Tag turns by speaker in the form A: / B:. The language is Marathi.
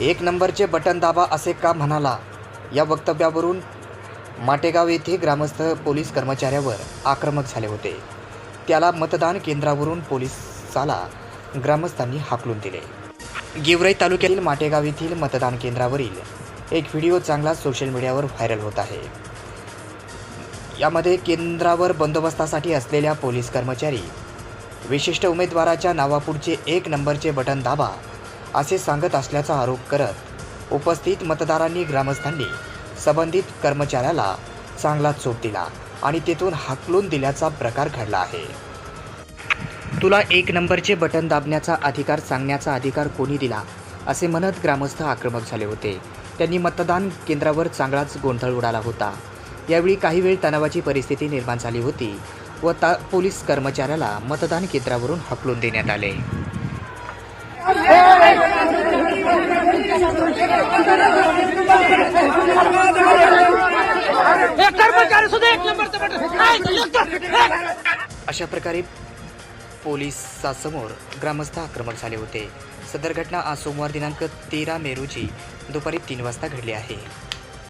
A: एक नंबरचे बटन दाबा असे का म्हणाला? या वक्तव्यावरून माटेगाव येथे ग्रामस्थ पोलीस कर्मचाऱ्यावर आक्रमक झाले होते. त्याला मतदान केंद्रावरून पोलिसाला ग्रामस्थांनी हाकलून दिले. गेवराई तालुक्यातील माटेगाव येथील मतदान केंद्रावरील एक व्हिडिओ चांगला सोशल मीडियावर व्हायरल होत आहे. यामध्ये केंद्रावर बंदोबस्तासाठी असलेल्या पोलीस कर्मचारी विशिष्ट उमेदवाराच्या नावापुढचे एक नंबरचे बटन दाबा असे सांगत असल्याचा आरोप करत उपस्थित मतदारांनी ग्रामस्थांनी संबंधित कर्मचाऱ्याला चांगला चोप दिला आणि तेथून हाकलून दिल्याचा प्रकार घडला आहे. तुला एक नंबरचे बटन दाबण्याचा अधिकार सांगण्याचा अधिकार कोणी दिला असे म्हणत ग्रामस्थ आक्रमक झाले होते. त्यांनी मतदान केंद्रावर चांगलाच गोंधळ उडाला होता. यावेळी काही वेळ तणावाची परिस्थिती निर्माण झाली होती व ता पोलीस कर्मचाऱ्याला मतदान केंद्रावरून हकलून देण्यात आले.
B: कर्मचारी सुद्धा एक.
A: अशा प्रकारे पोलिसासमोर ग्रामस्थ आक्रमक झाले होते. सदर घटना आज सोमवार दिनांक तेरा मे रोजी दुपारी तीन वाजता घडली आहे.